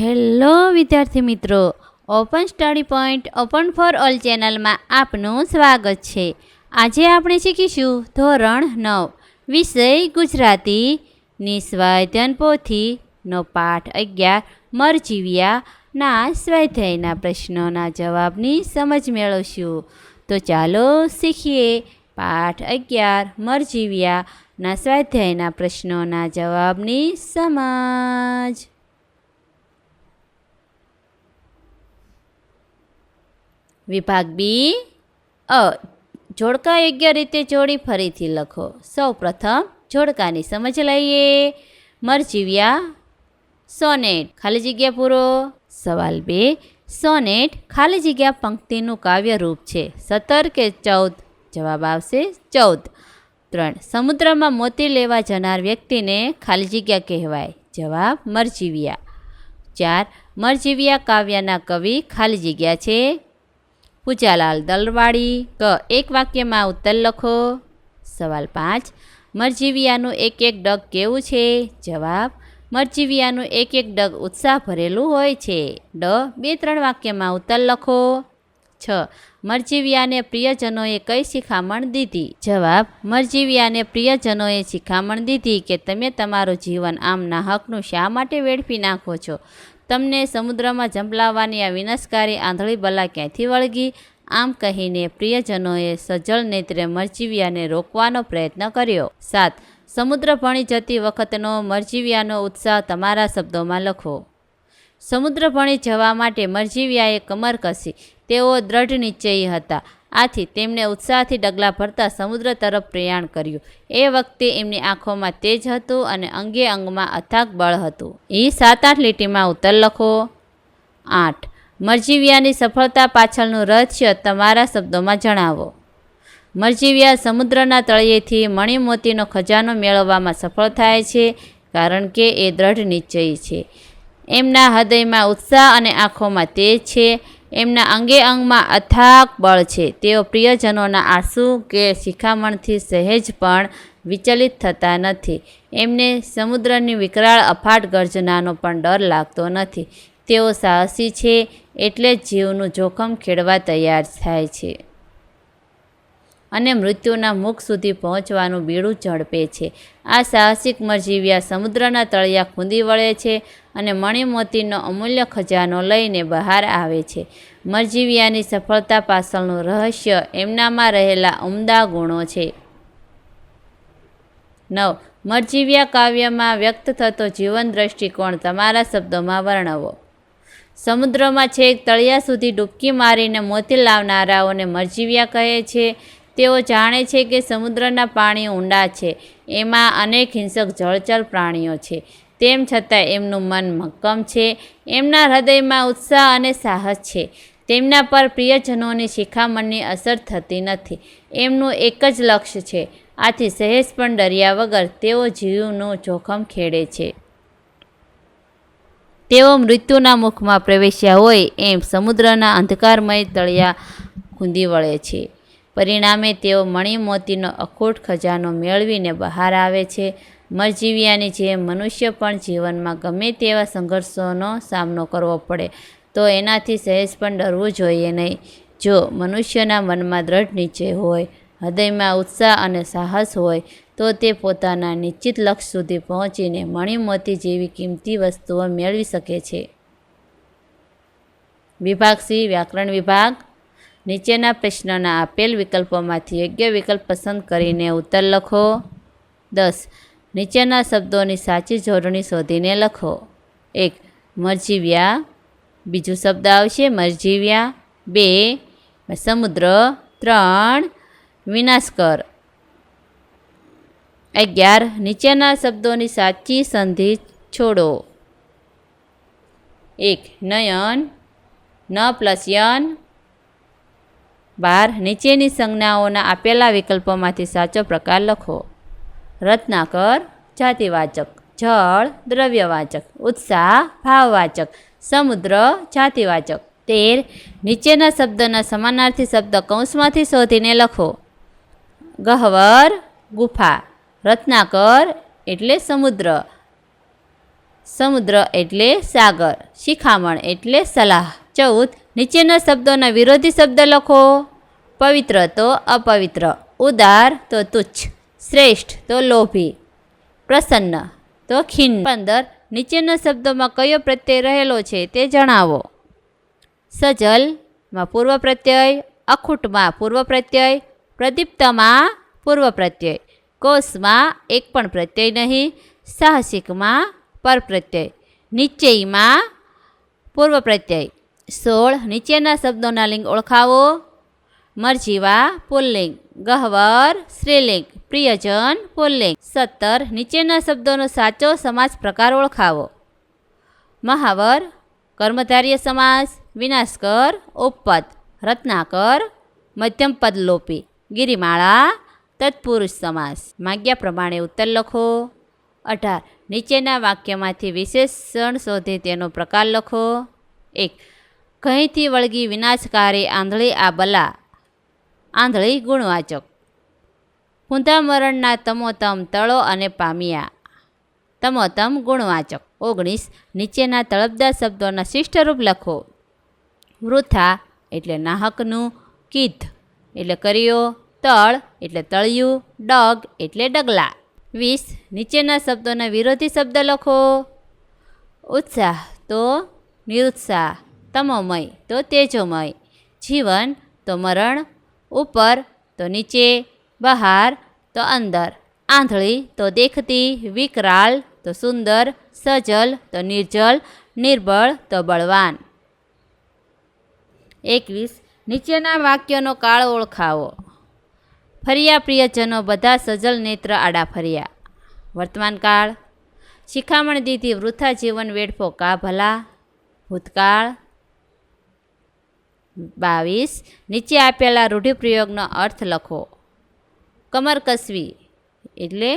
Hello વિદ્યાર્થી મિત્રો, open study point open for all ચેનલમાં આપનું સ્વાગત છે. આજે આપણે શીખીશું ધોરણ નવ, વિષય ગુજરાતી નિસ્વાધ્યન પોથીનો પાઠ અગિયાર મરજીવિયાના સ્વાધ્યાયના પ્રશ્નોના જવાબની સમજ મેળવશું. તો ચાલો શીખીએ પાઠ અગિયાર મરજીવ્યાના સ્વાધ્યાયના પ્રશ્નોના જવાબની સમજ. વિભાગ બી, અ જોડકા યોગ્ય રીતે જોડી ફરીથી લખો. સૌ પ્રથમ જોડકાની સમજ લઈએ. મરજીવ્યા સોનેટ, ખાલી જગ્યા પૂરો. સવાલ બે, સોનેટ, ખાલી જગ્યા પંક્તિનું કાવ્ય રૂપ છે. સત્તર કે ચૌદ? જવાબ આવશે ચૌદ. ત્રણ, સમુદ્રમાં મોતી લેવા જનાર વ્યક્તિને ખાલી જગ્યા કહેવાય. જવાબ મરજીવ્યા ચાર મરજીવ્યા કાવ્યના કવિ ખાલી જગ્યા છે. પૂજાલાલ દલવાડી ક એક વાક્યમાં ઉત્તર લખો. સવાલ પાંચ. મરજીવિયાનું એક એક ડગ કેવું છે? જવાબ. મરજીવિયાનું એક એક ડગ ઉત્સાહ ભરેલું હોય છે. ડ બે ત્રણ વાક્યમાં ઉત્તર લખો. છ. મરજીવિયાને પ્રિયજનોએ કઈ શિખામણ દીધી? જવાબ. મરજીવિયાને પ્રિયજનોએ શિખામણ દીધી કે તમે તમારું જીવન આમ નાહકનું શા માટે વેડફી નાખો છો? તમને સમુદ્રમાં ઝંપલાવવાની આ વિનાશકારી આંધળી બલા ક્યાંથી વળગી? આમ કહીને પ્રિયજનોએ સજ્જળ નેત્રે મરજીવિયાને રોકવાનો પ્રયત્ન કર્યો. સાત, સમુદ્ર ભણી જતી વખતનો મરજીવિયાનો ઉત્સાહ તમારા શબ્દોમાં લખો. સમુદ્ર ભણી જવા માટે મરજીવિયાએ કમર કસી. તેઓ દ્રઢ નિશ્ચયી હતા. આથી તેમણે ઉત્સાહથી ડગલા ભરતા સમુદ્ર તરફ પ્રયાણ કર્યું. એ વખતે એમની આંખોમાં તેજ હતું અને અંગે અંગમાં અથાગ બળ હતું. એ સાત આઠ લીટીમાં ઉત્તર લખો. આઠ. મરજીવિયાની સફળતા પાછળનું રહસ્ય તમારા શબ્દોમાં જણાવો. મરજીવિયા સમુદ્રના તળિયેથી મણિમોતીનો ખજાનો મેળવવામાં સફળ થાય છે કારણ કે એ દ્રઢ નિશ્ચયી છે. એમના હૃદયમાં ઉત્સાહ અને આંખોમાં તેજ છે. એમના અંગે અંગમાં અથાક બળ છે. તેઓ પ્રિયજનોના આંસુ કે શિખામણથી સહેજ પણ વિચલિત થતા નથી. એમને સમુદ્રની વિકરાળ અફાટ ગર્જનાનો પણ ડર લાગતો નથી. તેઓ સાહસી છે એટલે જ જીવનું જોખમ ખેડવા તૈયાર થાય છે. અને મૃત્યુના મુખ સુધી પહોંચવાનું બીડું ઝડપે છે. આ સાહસિક મરજીવ્યા સમુદ્રના તળિયા ખૂંદી વળે છે અને મણિમોતીનો અમૂલ્ય ખજાનો લઈને બહાર આવે છે. મરજીવ્યાની સફળતા પાછળનું રહસ્ય એમનામાં રહેલા ઉમદા ગુણો છે. નવ. મરજીવ્યા કાવ્યમાં વ્યક્ત થતો જીવન દ્રષ્ટિકોણ તમારા શબ્દોમાં વર્ણવો. સમુદ્રમાં છેક તળિયા સુધી ડૂબકી મારીને મોતી લાવનારાઓને મરજીવ્યા કહે છે તેઓ જાણે છે કે સમુદ્રના પાણી ઊંડા છે. એમાં અનેક હિંસક જળચર પ્રાણીઓ છે. તેમ છતાં એમનું મન મક્કમ છે. એમના હૃદયમાં ઉત્સાહ અને સાહસ છે. તેમના પર પ્રિયજનોની શિખામણની અસર થતી નથી. એમનું એક જ લક્ષ્ય છે. આથી સહેજ પણ ડર્યા વગર તેઓ જીવનું જોખમ ખેડે છે. તેઓ મૃત્યુના મુખમાં પ્રવેશ્યા હોય એમ સમુદ્રના અંધકારમય તળિયા ખૂંદી વળે છે. પરિણામે તેઓ મણિમોતીનો અખૂટ ખજાનો મેળવીને બહાર આવે છે. મરજીવિયાની જેમ મનુષ્ય પણ જીવનમાં ગમે તેવા સંઘર્ષોનો સામનો કરવો પડે, તો એનાથી સહેજ પણ ડરવું જોઈએ નહીં. જો મનુષ્યના મનમાં દ્રઢ નિશ્ચય હોય, હૃદયમાં ઉત્સાહ અને સાહસ હોય, તો તે પોતાના નિશ્ચિત લક્ષ્ય સુધી પહોંચીને મણિમોતી જેવી કિંમતી વસ્તુઓ મેળવી શકે છે. વિભાગ સી, વ્યાકરણ વિભાગ નીચેના પ્રશ્નના આપેલ વિકલ્પોમાંથી યોગ્ય વિકલ્પ પસંદ કરીને ઉત્તર લખો. દસ. નીચેના શબ્દોની સાચી જોડણી શોધીને લખો. એક. મરજીવ્યા. બીજું શબ્દ આવશે મરજીવ્યા. બે. સમુદ્ર. ત્રણ. વિનાશકર. અગિયાર. નીચેના શબ્દોની સાચી સંધિ છોડો. એક. નયન. ન પ્લસ યન. બાર નીચેની સંજ્ઞાઓના આપેલા વિકલ્પોમાંથી સાચો પ્રકાર લખો. રત્નાકર, જાતિવાચક, જળ, દ્રવ્યવાચક, ઉત્સાહ, ભાવવાચક, સમુદ્ર, જાતિવાચક. તેર, નીચેના શબ્દના સમાનાર્થી શબ્દ કૌંસમાંથી શોધીને લખો. ગહવર, ગુફા. રત્નાકર એટલે સમુદ્ર. સમુદ્ર એટલે સાગર. શિખામણ એટલે સલાહ. ચૌદ નીચેના શબ્દોના વિરોધી શબ્દ લખો. પવિત્ર તો અપવિત્ર, ઉદાર તો તુચ્છ, શ્રેષ્ઠ તો લોભી, પ્રસન્ન તો ખીન પંદર નીચેના શબ્દોમાં કયો પ્રત્યય રહેલો છે તે જણાવો. સજલમાં પૂર્વ પ્રત્યય અખૂટમાં પૂર્વ પ્રત્યય પ્રદીપ્તમાં પૂર્વ પ્રત્યય કોષમાં એક પણ પ્રત્યય નહીં સાહસિકમાં પરપ્રત્યય નીચેયમાં પૂર્વ પ્રત્યય. સોળ નીચેના શબ્દોના લિંગ ઓળખાવો. મરજીવા, પુલ્લિંગ. ગહવર, સ્ત્રીલિંગ. પ્રિયજન, પુલ્લિંગ. સત્તર નીચેના શબ્દોનો સાચો સમાસ પ્રકાર ઓળખાવો. મહાવર, કર્મધાર્ય સમાસ. વિનાશકર, ઉપપદ. રત્નાકર, મધ્યમ પદ લોપી ગિરિમાળા, તત્પુરુષ સમાસ. માગ્યા પ્રમાણે ઉત્તર લખો. અઢાર નીચેના વાક્યમાંથી વિશેષણ શોધી તેનો પ્રકાર લખો. એક કહીંથી વળગી વિનાશકારી આંધળી આ બલા? આંધળી ગુણવાચક. પુંધામરણના તમોતમ તળો અને પામ્યા. તમોતમ ગુણવાચક. ઓગણીસ, નીચેના તળપદા શબ્દોના શિષ્ટરૂપ લખો. વૃથા એટલે નાહકનું, કીધ એટલે કર્યો, તળ એટલે તળિયું, ડગ એટલે ડગલા. વીસ, નીચેના શબ્દોના વિરોધી શબ્દ લખો. ઉત્સાહ તો નિરુત્સાહ. તમોમય, તો તેજોમય. જીવન, તો મરણ. ઉપર, તો નીચે. બહાર, તો અંદર. આંધળી, તો દેખતી. વિકરાળ, તો સુંદર. સજલ તો નિર્જલ. નિર્બળ, તો બળવાન. એકવીસ, નીચેના વાક્યોનો કાળ ઓળખાવો. ફર્યા પ્રિયજનો બધા સજલ નેત્ર આડા ફર્યા. વર્તમાન કાળ. શિખામણ દીધી વૃથા જીવન વેડફો કા ભલા? ભૂતકાળ. બાવીસ. નીચે આપેલા રૂઢિપ્રયોગનો અર્થ લખો. કમર કસવી એટલે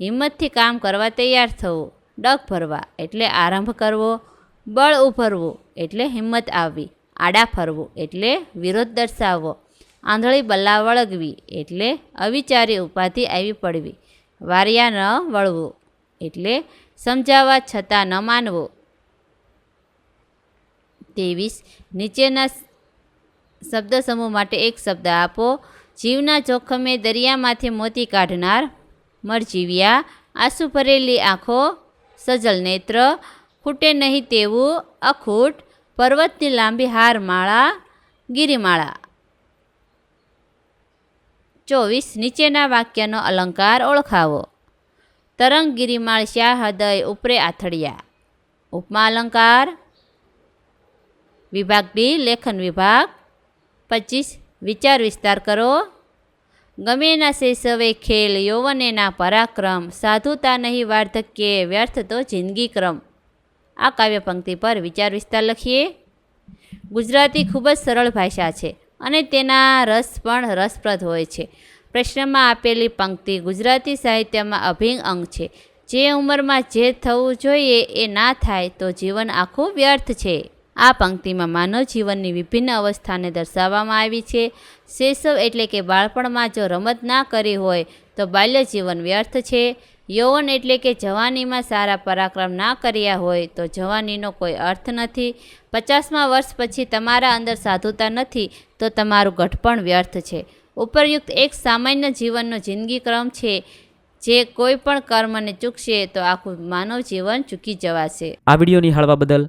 હિંમતથી કામ કરવા તૈયાર થવું. ડગ ભરવા એટલે આરંભ કરવો. બળ ઉભરવું એટલે હિંમત આવવી. આડા ફરવું એટલે વિરોધ દર્શાવવો. આંધળી બલ્લા વળગવી એટલે અવિચારી ઉપાધિ આવી પડવી. વારિયા ન વળવું એટલે સમજાવવા છતાં ન માનવું. ત્રેવીસ. નીચેના શબ્દ સમૂહ માટે એક શબ્દ આપો. જીવના જોખમે દરિયામાંથી મોતી કાઢનાર મરજીવ્યા, આંસુ ભરેલી આંખો, સજલ નેત્ર, ખૂટે નહીં તેવું અખૂટ, પર્વતની લાંબી હાર માળા ગિરિમાળા. ચોવીસ, નીચેના વાક્યનો અલંકાર ઓળખાવો. તરંગ ગિરિમાળ શ્યા હૃદય ઉપરે આથડિયા ઉપમા અલંકાર. વિભાગ ડી લેખન વિભાગ. પચીસ, વિચાર વિસ્તાર કરો. ગમેના શૈશવે ખેલ, યૌવનેના પરાક્રમ, સાધુતા નહીં વાર્ધક્ય, વ્યર્થ તો જિંદગી ક્રમ. આ કાવ્ય પંક્તિ પર વિચાર વિસ્તાર લખીએ. ગુજરાતી ખૂબ જ સરળ ભાષા છે અને તેના રસ પણ રસપ્રદ હોય છે. પ્રશ્નમાં આપેલી પંક્તિ ગુજરાતી સાહિત્યમાં અભિન્ન અંગ છે. જે ઉંમરમાં જે થવું જોઈએ એ ના થાય તો જીવન આખું વ્યર્થ છે. આ પંક્તિમાં માનવ જીવનની વિભિન્ન અવસ્થાને દર્શાવવામાં આવી છે. શૈશવ એટલે કે બાળપણમાં જો રમત ના કરી હોય તો બાલ્ય જીવન વ્યર્થ છે. યૌવન એટલે કે જવાનીમાં સારા પરાક્રમ ના કર્યા હોય તો જવાનીનો કોઈ અર્થ નથી. પચાસમા વર્ષ પછી તમારા અંદર સાધુતા નથી તો તમારું ગઠપણ વ્યર્થ છે. ઉપરયુક્ત એક સામાન્ય જીવનનો જિંદગી ક્રમ છે. જે કોઈ પણ કર્મને ચૂકશે તો આખું માનવ જીવન ચૂકી જવાશે. આ વીડિયો નિહાળવા બદલ